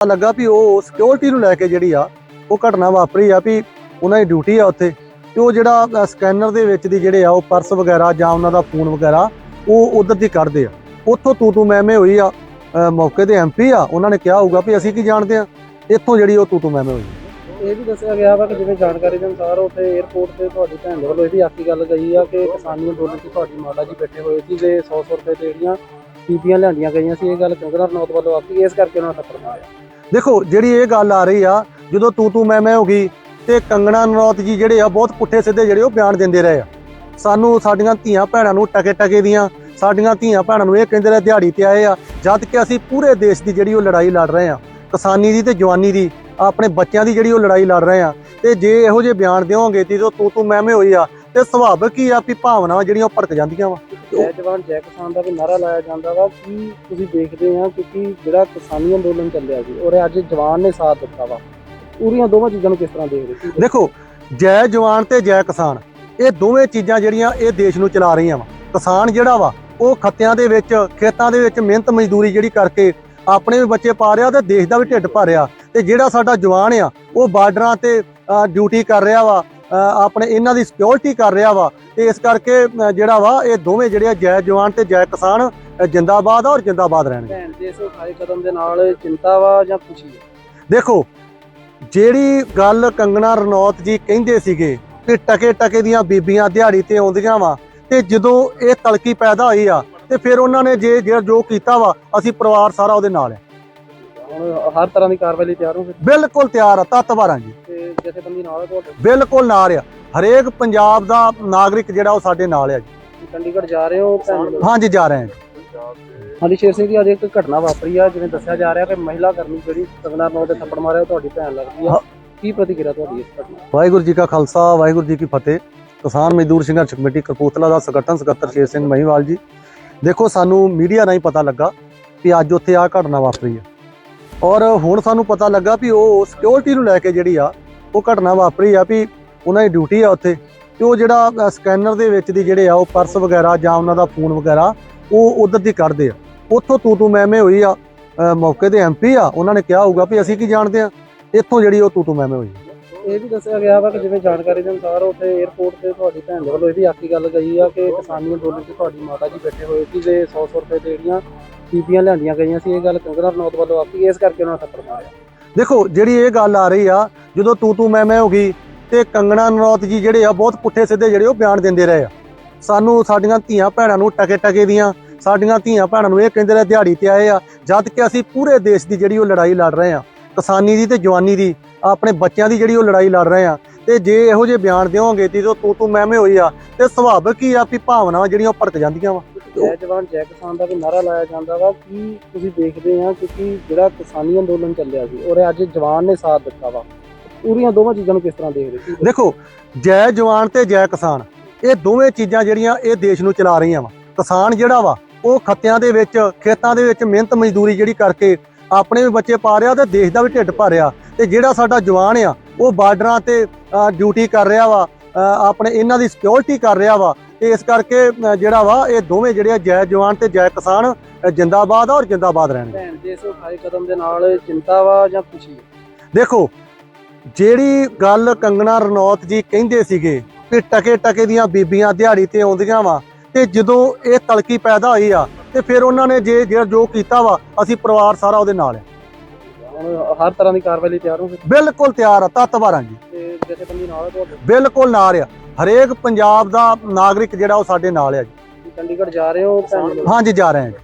ਪਤਾ ਲੱਗਾ ਵੀ ਉਹ ਸਿਕਿਉਰਿਟੀ ਨੂੰ ਲੈ ਕੇ ਜਿਹੜੀ ਆ, ਉਹ ਘਟਨਾ ਵਾਪਰੀ ਆ ਵੀ ਉਹਨਾਂ ਦੀ ਡਿਊਟੀ ਆ ਉੱਥੇ। ਤੇ ਉਹ ਜਿਹੜਾ ਸਕੈਨਰ ਦੇ ਵਿੱਚ ਦੀ ਜਿਹੜੇ ਆ, ਉਹ ਪਰਸ ਵਗੈਰਾ ਜਾਂ ਉਹਨਾਂ ਦਾ ਫੋਨ ਵਗੈਰਾ, ਉਹ ਉਧਰ ਦੀ ਕੱਢਦੇ ਆ। ਉੱਥੋਂ ਤੂੰ ਤੂੰ ਮੈਂ ਮੈਂ ਹੋਈ ਆ ਮੌਕੇ ਦੇ ਐਮਪੀ ਆ, ਉਹਨਾਂ ਨੇ ਕਿਹਾ ਹੋਊਗਾ ਵੀ ਅਸੀਂ ਕੀ ਜਾਣਦੇ ਆ? ਇੱਥੋਂ ਜਿਹੜੀ ਉਹ ਤੂੰ ਤੂੰ ਮੈਂ ਮੈਂ ਹੋਈ ਇਹ ਵੀ ਦੱਸਿਆ ਗਿਆ ਵਾ ਕਿ ਜਿਵੇਂ ਜਾਣਕਾਰੀ ਦੇ ਅਨੁਸਾਰ ਉੱਥੇ 에ਅਰਪੋਰਟ ਤੇ ਤੁਹਾਡੀ ਭੈਣ ਦੇ ਵੱਲੋਂ ਇਹ ਵੀ ਆਖੀ ਗੱਲ ਕਹੀ ਆ ਕਿ ਕਿਸਾਨੀ ਅੰਦੋਲਨ 'ਚ ਤੁਹਾਡੀ ਮਾਤਾ ਜੀ ਬੈਠੇ ਹੋਏ ਸੀ ਤੇ 100 100 ਰੁਪਏ ਤੇ ਜਿਹੜੀਆਂ ਪੀਪੀਆਂ ਲਿਆਂਦੀਆਂ ਗਈਆਂ ਸੀ, ਇਹ ਗੱਲ ਕਿਉਂਕਿ ਰਣੌਤ ਵੱਲੋਂ ਆਖੀ, ਇਸ ਕਰਕੇ ਉਹਨਾਂ ਨੇ ਥੱਪੜ ਮਾਰਿਆ ਦੇਖੋ, ਜਿਹੜੀ ਇਹ ਗੱਲ ਆ ਰਹੀ ਆ, ਜਦੋਂ ਤੂੰ ਤੂੰ ਮੈਂ ਮੈਂ ਹੋ ਗਈ, ਤੇ ਕੰਗਣਾ ਨਰੌਤ ਜੀ ਜਿਹੜੇ ਆ, ਬਹੁਤ ਪੁੱਠੇ ਸਿੱਧੇ ਜਿਹੜੇ ਉਹ ਬਿਆਨ ਦਿੰਦੇ ਰਹੇ ਆ। ਸਾਨੂੰ ਸਾਡੀਆਂ ਧੀਆਂ ਭੈਣਾਂ ਨੂੰ ਟਕੇ ਟਕੇ ਦੀਆਂ, ਸਾਡੀਆਂ ਧੀਆਂ ਭੈਣਾਂ ਨੂੰ ਇਹ ਕਹਿੰਦੇ ਰਹੇ, ਦਿਹਾੜੀ ਤੇ ਆਏ ਆ, ਜਦ ਕਿ ਅਸੀਂ ਪੂਰੇ ਦੇਸ਼ ਦੀ ਜਿਹੜੀ ਉਹ ਲੜਾਈ ਲੜ ਰਹੇ ਆ, ਕਿਸਾਨੀ ਦੀ ਤੇ ਜਵਾਨੀ ਦੀ, ਆਪਣੇ ਬੱਚਿਆਂ ਦੀ ਜਿਹੜੀ ਉਹ ਲੜਾਈ ਲੜ ਰਹੇ ਆ, ਤੇ ਜੇ ਇਹੋ ਜਿਹੇ ਬਿਆਨ ਦਿਓਗੇ ਤੇ ਜਦੋਂ ਤੂੰ ਤੂੰ ਮੈਂ ਮੈਂ ਹੋਈ ਆ, ਤੇ ਸੁਭਾਵਿਕ ਹੀ ਆ, ਵੀ ਭਾਵਨਾਵਾਂ ਜਿਹੜੀਆਂ ਉਹ ਭੜਕ ਜਾਂਦੀਆਂ ਵਾ। ਜੈ ਜਵਾਨ ਜੈ ਕਿਸਾਨ ਦਾ ਵੀ ਨਾਰਾ ਲਾਇਆ ਜਾਂਦਾ ਵਾ ਕੀ ਤੁਸੀਂ ਦੇਖਦੇ ਆ ਕਿਉਂਕਿ ਜਿਹੜਾ ਕਿਸਾਨੀ ਅੰਦੋਲਨ ਚੱਲਿਆ ਸੀ, ਔਰ ਅੱਜ ਜਵਾਨ ਨੇ ਸਾਥ ਦਿੱਤਾ ਵਾ। ਪੂਰੀਆਂ ਦੋਵਾਂ ਚੀਜ਼ਾਂ ਨੂੰ ਕਿਸ ਤਰ੍ਹਾਂ ਦੇਖਦੇ ਕੀ ਦੇਖੋ, ਜੈ ਜਵਾਨ ਤੇ ਜੈ ਕਿਸਾਨ, ਇਹ ਦੋਵੇਂ ਚੀਜ਼ਾਂ ਜਿਹੜੀਆਂ ਇਹ ਦੇਸ਼ ਨੂੰ ਚਲਾ ਰਹੀਆਂ ਵਾ। ਕਿਸਾਨ ਜਿਹੜਾ ਵਾ, ਉਹ ਖੱਤਿਆਂ ਦੇ ਵਿੱਚ, ਖੇਤਾਂ ਦੇ ਵਿੱਚ ਮਿਹਨਤ ਮਜ਼ਦੂਰੀ ਜਿਹੜੀ ਕਰਕੇ ਆਪਣੇ ਵੀ ਬੱਚੇ ਪਾ ਰਿਹਾ ਤੇ ਦੇਸ਼ ਦਾ ਵੀ ਢਿੱਡ ਭਰ ਰਿਹਾ। ਤੇ ਜਿਹੜਾ ਸਾਡਾ ਜਵਾਨ ਆ, ਉਹ ਬਾਰਡਰਾਂ ਤੇ ਡਿਊਟੀ ਕਰ ਰਿਹਾ ਵਾ ਆਪਣੇ ਇਹਨਾਂ ਦੀ ਸਿਕਿਉਰਿਟੀ ਕਰ ਰਿਹਾ ਵਾ। ਤੇ ਇਸ ਕਰਕੇ ਜਿਹੜਾ ਵਾ ਇਹ ਦੋਵੇਂ ਜਿਹੜੇ ਜੈ ਜਵਾਨ ਤੇ ਜੈ ਕਿਸਾਨ ਜਿੰਦਾਬਾਦ ਆ ਔਰ ਜਿੰਦਾਬਾਦ ਰਹਿਣਗੇ। ਭੈਣ ਦੇ ਇਸ ਉਠਾਏ ਕਦਮ ਦੇ ਨਾਲ ਚਿੰਤਾ ਵਾ ਜਾਂ ਖੁਸ਼ੀ ਹੈ ਦੇਖੋ ਜਿਹੜੀ ਗੱਲ ਕੰਗਣਾ ਰਣੌਤ ਜੀ ਕਹਿੰਦੇ ਸੀਗੇ ਕਿ ਟਕੇ ਟਕੇ ਦੀਆਂ ਬੀਬੀਆਂ ਦਿਹਾੜੀ ਤੇ ਆਉਂਦੀਆਂ ਵਾ ਤੇ ਜਦੋਂ ਇਹ ਤਲਕੀ ਪੈਦਾ ਹੋਈ ਆ ਤੇ ਫਿਰ ਉਹਨਾਂ ਨੇ ਜੇ ਜੇ ਜੋ ਕੀਤਾ ਵਾ ਅਸੀਂ ਪਰਿਵਾਰ ਸਾਰਾ ਉਹਦੇ ਨਾਲ ਹੁਣ ਹਰ ਤਰ੍ਹਾਂ ਦੀ ਕਾਰਵਾਈ ਲਈ ਤਿਆਰ ਹੋ ਬਿਲਕੁਲ ਤਿਆਰ ਆ ਤਤਵਾਰਾਂ ਜੀ। ਜਥੇਬੰਦੀ ਨਾਲ ਹੈ ਤੁਹਾਡੇ? ਬਿਲਕੁਲ ਨਾਲ ਆ। ਹਰੇਕ ਪੰਜਾਬ ਦਾ ਨਾਗਰਿਕ ਜਿਹੜਾ ਉਹ ਸਾਡੇ ਨਾਲ ਆ ਜੀ। ਚੰਡੀਗੜ੍ਹ ਜਾ ਰਹੇ ਹੋ ਭੈਣ ਨੂੰ ਹਾਂਜੀ ਜਾ ਰਹੇ ਹਾਂ ਹਾਂਜੀ ਸ਼ੇਰ ਸਿੰਘ ਜੀ ਅੱਜ ਇੱਕ ਘਟਨਾ ਵਾਪਰੀ ਆ ਜਿਵੇਂ ਦੱਸਿਆ ਜਾ ਰਿਹਾ ਕਿ ਮਹਿਲਾ ਕਰਮੀ ਜਿਹੜੀ ਕੰਗਨਾ ਰਣੌਤ ਦੇ ਥੱਪੜ ਮਾਰਿਆ ਉਹ ਤੁਹਾਡੀ ਭੈਣ ਲੱਗਦੀ ਆ। ਹਾਂ। ਕੀ ਪ੍ਰਤੀਕਿਰਿਆ ਤੁਹਾਡੀ ਇਸ ਘਟਨਾ ਵਾਹਿਗੁਰੂ ਜੀ ਕਾ ਖਾਲਸਾ ਵਾਹਿਗੁਰੂ ਜੀ ਕੀ ਫਤਿਹ। ਕਿਸਾਨ ਮਜ਼ਦੂਰ ਸੰਘਰਸ਼ ਕਮੇਟੀ ਕਪੂਰਥਲਾ ਦਾ ਸੰਗਠਨ ਸਕੱਤਰ ਸ਼ੇਰ ਸਿੰਘ ਮਹੀਵਾਲ ਜੀ। ਦੇਖੋ ਸਾਨੂੰ ਮੀਡੀਆ ਰਾਹੀਂ ਪਤਾ ਲੱਗਾ ਕਿ ਅੱਜ ਉੱਥੇ ਆ ਘਟਨਾ ਵਾਪਰੀ ਹੈ ਔਰ ਹੁਣ ਸਾਨੂੰ ਪਤਾ ਲੱਗਾ ਵੀ ਉਹ ਸਿਕਿਉਰਿਟੀ ਨੂੰ ਲੈ ਕੇ ਜਿਹੜੀ ਆ ਉਹ ਘਟਨਾ ਵਾਪਰੀ ਆ ਵੀ ਉਹਨਾਂ ਦੀ ਡਿਊਟੀ ਆ ਉੱਥੇ ਤੇ ਉਹ ਜਿਹੜਾ ਸਕੈਨਰ ਦੇ ਵਿੱਚ ਦੀ ਜਿਹੜੇ ਆ, ਉਹ ਪਰਸ ਵਗੈਰਾ ਜਾਂ ਉਹਨਾਂ ਦਾ ਫੋਨ ਵਗੈਰਾ, ਉਹ ਉਧਰ ਦੀ ਕੱਢਦੇ ਆ। ਉੱਥੋਂ ਤੂੰ ਤੂੰ ਮੈਂ ਹੋਈ ਆ ਮੌਕੇ ਦੇ ਐਮਪੀ ਆ, ਉਹਨਾਂ ਨੇ ਕਿਹਾ ਹੋਊਗਾ ਵੀ ਅਸੀਂ ਕੀ ਜਾਣਦੇ ਆ, ਇੱਥੋਂ ਜਿਹੜੀ ਉਹ ਤੂੰ ਤੂੰ ਮੈਂ ਹੋਈ ਇਹ ਵੀ ਦੱਸਿਆ ਗਿਆ ਵਾ ਕਿ ਜਿਵੇਂ ਜਾਣਕਾਰੀ ਦੇ ਅਨੁਸਾਰ ਉੱਥੇ 에ਅਰਪੋਰਟ ਤੇ ਤੁਹਾਡੀ ਭੈਣ ਦੇ ਵੱਲੋਂ ਇਹ ਵੀ ਆਖੀ ਗੱਲ ਕਹੀ ਆ ਕਿ ਕਿਸਾਨੀ ਅੰਦੋਲਨ 'ਚ ਤੁਹਾਡੀ ਮਾਤਾ ਜੀ ਬੈਠੇ ਹੋਏ ਸੀ ਤੇ 100 100 ਰੁਪਏ ਤੇ ਜਿਹੜੀਆਂ ਪੀਪੀਆਂ ਲਿਆਂਦੀਆਂ ਗਈਆਂ ਸੀ, ਇਹ ਗੱਲ ਕੰਗਨਾ ਰਣੌਤ ਵੱਲੋਂ ਆਖੀ, ਇਸ ਕਰਕੇ ਉਹਨਾਂ ਨੇ ਥੱਪੜ ਮਾਰਿਆ ਦੇਖੋ, ਜਿਹੜੀ ਇਹ ਗੱਲ ਆ ਰਹੀ ਆ, ਜਦੋਂ ਤੂੰ ਤੂੰ ਮੈਂ ਮੈਂ ਹੋ ਗਈ, ਤੇ ਕੰਗਣਾ ਨਰੌਤ ਜੀ ਜਿਹੜੇ ਆ, ਬਹੁਤ ਪੁੱਠੇ ਸਿੱਧੇ ਜਿਹੜੇ ਉਹ ਬਿਆਨ ਦਿੰਦੇ ਰਹੇ ਆ। ਸਾਨੂੰ ਸਾਡੀਆਂ ਧੀਆਂ ਭੈਣਾਂ ਨੂੰ ਟਕੇ ਟਕੇ ਦੀਆਂ, ਸਾਡੀਆਂ ਧੀਆਂ ਭੈਣਾਂ ਨੂੰ ਇਹ ਕਹਿੰਦੇ ਰਹੇ, ਦਿਹਾੜੀ ਤੇ ਆਏ ਆ, ਜਦ ਕਿ ਅਸੀਂ ਪੂਰੇ ਦੇਸ਼ ਦੀ ਜਿਹੜੀ ਉਹ ਲੜਾਈ ਲੜ ਰਹੇ ਆ, ਕਿਸਾਨੀ ਦੀ ਤੇ ਜਵਾਨੀ ਦੀ, ਆਪਣੇ ਬੱਚਿਆਂ ਦੀ ਜਿਹੜੀ ਉਹ ਲੜਾਈ ਲੜ ਰਹੇ ਆ। ਤੇ ਜੇ ਇਹੋ ਜਿਹੇ ਬਿਆਨ ਦਿਓਗੇ ਤੇ ਜਦੋਂ ਤੂੰ ਤੂੰ ਮੈਂ ਹੋਈ ਆ, ਤੇ ਸੁਭਾਵਿਕ ਹੀ ਆ ਵੀ ਭਾਵਨਾਵਾਂ ਜਿਹੜੀਆਂ ਉਹ ਭੜਕ ਜਾਂਦੀਆਂ ਵਾ। ਜੈ ਜਵਾਨ ਜੈ ਕਿਸਾਨ ਦਾ ਵੀ ਨਾਰਾ ਲਾਇਆ ਜਾਂਦਾ ਵਾ ਕੀ ਤੁਸੀਂ ਦੇਖਦੇ ਆ ਕਿਉਂਕਿ ਜਿਹੜਾ ਕਿਸਾਨੀ ਅੰਦੋਲਨ ਚੱਲਿਆ ਸੀ ਔਰ ਅੱਜ ਜਵਾਨ ਨੇ ਸਾਥ ਦਿੱਤਾ ਵਾ। ਪੂਰੀਆਂ ਦੋਵਾਂ ਚੀਜ਼ਾਂ ਨੂੰ ਕਿਸ ਤਰ੍ਹਾਂ ਦੇਖਦੇ ਕੀ ਦੇਖੋ ਜੈ ਜਵਾਨ ਤੇ ਜੈ ਕਿਸਾਨ ਇਹ ਦੋਵੇਂ ਚੀਜ਼ਾਂ ਜਿਹੜੀਆਂ ਇਹ ਦੇਸ਼ ਨੂੰ ਚਲਾ ਰਹੀਆਂ ਵਾ। ਕਿਸਾਨ ਜਿਹੜਾ ਵਾ ਉਹ ਖੱਤਿਆਂ ਦੇ ਵਿੱਚ ਖੇਤਾਂ ਦੇ ਵਿੱਚ ਮਿਹਨਤ ਮਜ਼ਦੂਰੀ ਜਿਹੜੀ ਕਰਕੇ ਆਪਣੇ ਵੀ ਬੱਚੇ ਪਾ ਰਿਹਾ ਤੇ ਦੇਸ਼ ਦਾ ਵੀ ਢਿੱਡ ਭਰ ਰਿਹਾ। ਤੇ ਜਿਹੜਾ ਸਾਡਾ ਜਵਾਨ ਆ ਉਹ ਬਾਰਡਰਾਂ ਤੇ ਡਿਊਟੀ ਕਰ ਰਿਹਾ ਵਾ ਅ, ਆਪਣੇ ਇਹਨਾਂ ਦੀ ਸਿਕਿਉਰਿਟੀ ਕਰ ਰਿਹਾ ਵਾ। ਇਸ ਕਰਕੇ ਜਿਹੜਾ ਵਾ ਇਹ ਦੋਵੇਂ ਜਿਹੜੇ ਆ ਜੈ ਜਵਾਨ ਤੇ ਜੈ ਕਿਸਾਨ ਜਿੰਦਾਬਾਦ ਔਰ ਜਿੰਦਾਬਾਦ ਰਹਿਣਗੇ। ਭੈਣ ਦੇ ਇਸ ਉਠਾਏ ਕਦਮ ਦੇ ਨਾਲ ਚਿੰਤਾ ਵਾ ਜਾਂ ਖੁਸ਼ੀ ਹੈ ਦੇਖੋ ਜਿਹੜੀ ਗੱਲ ਕੰਗਣਾ ਰਣੌਤ ਜੀ ਕਹਿੰਦੇ ਸੀਗੇ ਕਿ ਟਕੇ ਟਕੇ ਦੀਆਂ ਬੀਬੀਆਂ ਦਿਹਾੜੀ ਤੇ ਆਉਂਦੀਆਂ ਵਾ ਤੇ ਜਦੋਂ ਇਹ ਤਲਕੀ ਪੈਦਾ ਹੋਈ ਆ ਤੇ ਫਿਰ ਉਹਨਾਂ ਨੇ ਜੇ ਜੇ ਜੋ ਕੀਤਾ ਵਾ ਅਸੀਂ ਪਰਿਵਾਰ ਸਾਰਾ ਉਹਦੇ ਨਾਲ ਆ। ਹੁਣ ਹਰ ਤਰ੍ਹਾਂ ਦੀ ਕਾਰਵਾਈ ਲਈ ਤਿਆਰ ਹੋ ਬਿਲਕੁਲ ਤਿਆਰ ਆ ਤਤਵਾਰਾਂ ਜੀ। ਹੈ ਬਿਲਕੁਲ ਨਾਲ ਆ। ਹਰੇਕ ਪੰਜਾਬ ਦਾ ਨਾਗਰਿਕ ਜਿਹੜਾ ਉਹ ਸਾਡੇ ਨਾਲ ਆ ਜੀ। ਚੰਡੀਗੜ੍ਹ ਜਾ ਰਹੇ ਹੋ ਭੈਣ ਨੂੰ ਹਾਂਜੀ ਜਾ ਰਹੇ ਹਾਂ ਜੀ।